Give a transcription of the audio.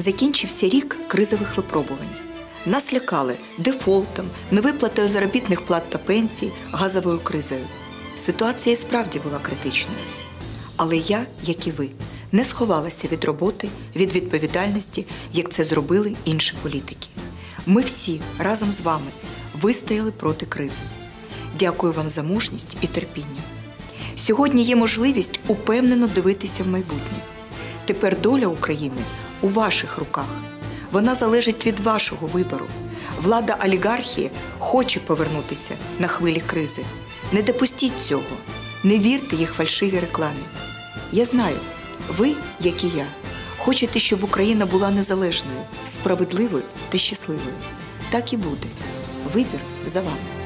Закінчився рік кризових випробувань. Нас лякали дефолтом, невиплатою заробітних плат та пенсій, газовою кризою. Ситуація і справді була критичною. Але я, як і ви, не сховалася від роботи, від відповідальності, як це зробили інші політики. Ми всі разом з вами вистояли проти кризи. Дякую вам за мужність і терпіння. Сьогодні є можливість упевнено дивитися в майбутнє. Тепер доля України у ваших руках. Вона залежить від вашого вибору. Влада олігархії хоче повернутися на хвилі кризи. Не допустіть цього, не вірте їх фальшивій рекламі. Я знаю, ви, як і я, хочете, щоб Україна була незалежною, справедливою та щасливою. Так і буде. Вибір за вами.